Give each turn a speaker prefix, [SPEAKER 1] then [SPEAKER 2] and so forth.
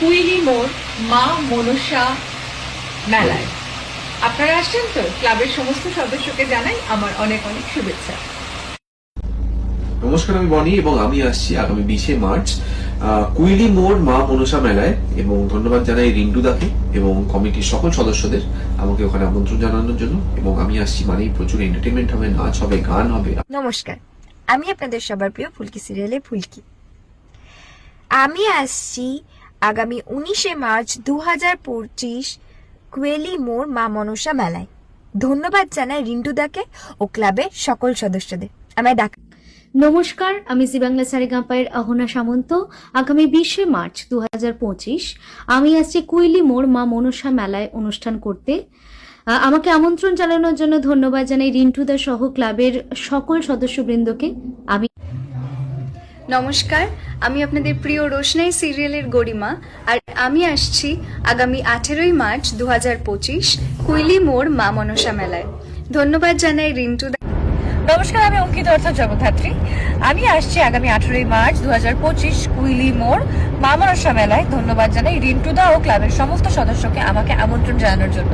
[SPEAKER 1] কুইলি মোড় মা মনসা মেলায়। আপনারা আসছেন তো? ক্লাবের সমস্ত সদস্যকে জানাই আমার অনেক অনেক শুভেচ্ছা।
[SPEAKER 2] নমস্কার আমি বনি এবং আমি আসছি আগামী বিশে মার্চ আহ, কুইলি মোড় মা মনসা মেলায় এবং ধন্যবাদ জানাই রিন্টু দাকে এবং কমিটির সকল সদস্যদের আমাকে ওখানে আমন্ত্রণ জানানোর জন্য এবং আমি আসছি মানেই প্রচুর এন্টারটেনমেন্ট হবে নাচ হবে গান হবে।
[SPEAKER 3] নমস্কার আমি আপনাদের সবার প্রিয় ফুলকি সিরিয়ালে ফুলকি। আমি আসছি আগামী উনিশে মার্চ দু হাজার পঁচিশ কুয়েলি মোর মা মনসা মেলায়। ধন্যবাদ জানাই রিন্টুদাকে ও ক্লাবের সকল সদস্যদের। আমায় ডাক
[SPEAKER 4] নমস্কার, আমি জি বাংলা সারেগাঁপায়ের অহনা সামন্ত। আগামী বিশে মার্চ দু হাজার পঁচিশ আমি আসছি কুইলি মোড় মা মনসা মেলায় অনুষ্ঠান করতে। আমাকে আমন্ত্রণ জানানোর জন্য ধন্যবাদ জানাই রিন্টুদা সহ ক্লাবের সকল সদস্যবৃন্দকে।
[SPEAKER 5] নমস্কার, আমি আপনাদের প্রিয় রোশনাই সিরিয়ালের গরিমা, আর আমি আসছি আগামী আঠেরোই মার্চ দু হাজার পঁচিশ কুইলি মোড় মা মনসা মেলায়। ধন্যবাদ জানাই রিন্টু
[SPEAKER 6] নমস্কার, আমি অঙ্কিত অর্থাৎ জগদ্ধাত্রী। আমি আসছি আগামী আঠেরোই মার্চ দু হাজার পঁচিশ কুইলি মোড় মা মনসা মেলায়। ধন্যবাদ জানাই রিন্টুদা ও ক্লাবের সমস্ত সদস্যকে আমাকে আমন্ত্রণ জানানোর জন্য।